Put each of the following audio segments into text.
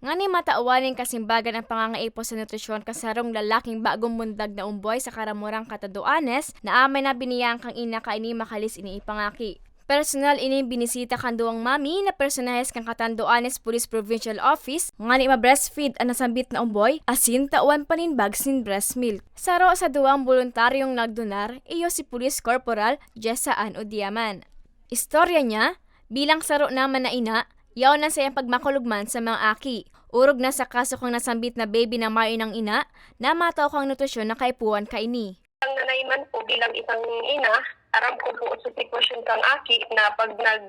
Nga ni matauwanin kasimbagan ang pangangaipo sa nutrisyon kasarong lalaking bagong mundag na umboy sa karamurang kataduanes na amay na biniyang kang ina kaini makalis ini ipangaki. Personal ini binisita kan duwang mami na personahes kang Katanduanes Police Provincial Office nga ni ma-breastfeed ang nasambit na umboy asin tauan paninbag sin breast milk. Saro sa duwang voluntaryong nagdonar iyo si Police Corporal Jessa Ann Odiaman. Istorya niya, bilang saro naman na ina, yaw na sayang pagmakulugman sa mga aki. Urog na sa kaso kang nasambit na baby na mayo ng ina, na mataw kang nutrisyon na kaipuan kaini. Ang nanay man po bilang isang ina, aram ko po sa sitwasyon kang aki na pag nag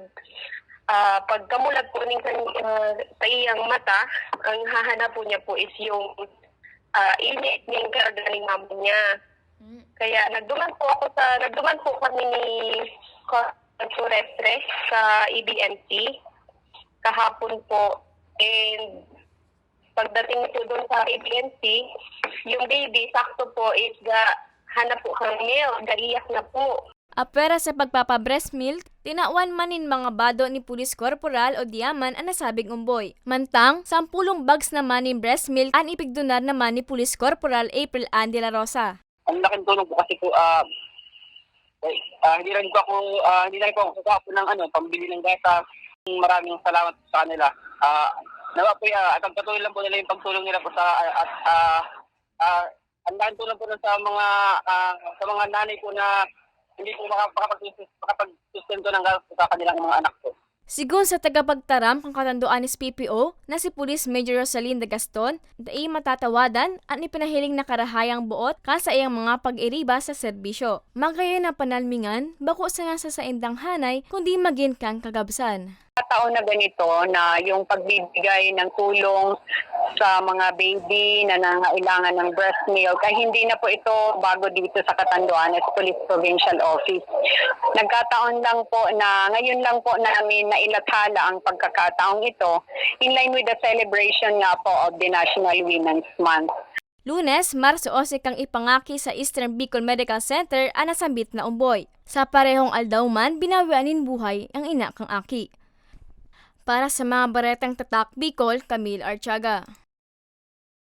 ah, pagkamulat po ning kan, ah, sa iyang mata, ang hahanap po niya po is yung uh, init ng karga ng mamo niya. Kaya nagduman po ako sa nagduman po kami ni Surestre sa E EBMC kahapon po and pagdating po doon sa EBMC, yung baby sakto po is ga hanap po kang milk, gaiyak na po. Apera sa pagpapa-breast milk, tinawan manin mga bado ni Police Corporal o Diaman ang nasabing umboy. Mantang, sampulong bags naman ni breast milk ang ipigdunar naman ni Police Corporal April Ann de la Rosa. ang laking tulong po kasi po ah eh, ah, hindi lang po ako ah, hindi lang po ako kukuha po ng ano pambili ng gatas. Maraming salamat sa kanila. Ah nawa po ya at ang patuloy lang po nila yung pagtulong nila po sa at ah ah, ang laking tulong sa mga ah, sa mga nanay po na hindi po makap- makapag- makapag-sustento ng gatas po sa kanilang mga anak po. Sigun sa tagapagtaram kang katanduanis PPO na si Police Major Rosalinda Gaston, dai matatawadan ang ipinahiling na karahayang buot kan iyang mga pag-iriba sa serbisyo. Magayon na panalmingan, bako sa nga sa saindang hanay, kundi magin kang kagabsan. Taon na ganito na yung pagbibigay ng tulong sa mga baby na nangailangan ng breast milk ay hindi na po ito bago dito sa Catanduanes Police Provincial Office. Nagkataon lang po na ngayon lang po namin na ilathala ang pagkakataong ito in line with the celebration nga po of the National Women's Month. Lunes, Marso 11 kang ipangaki sa Eastern Bicol Medical Center ang nasambit na umboy. Sa parehong aldauman, binawianin buhay ang ina kang aki. Para sa mga baretang tatak Bicol, Camille Archaga.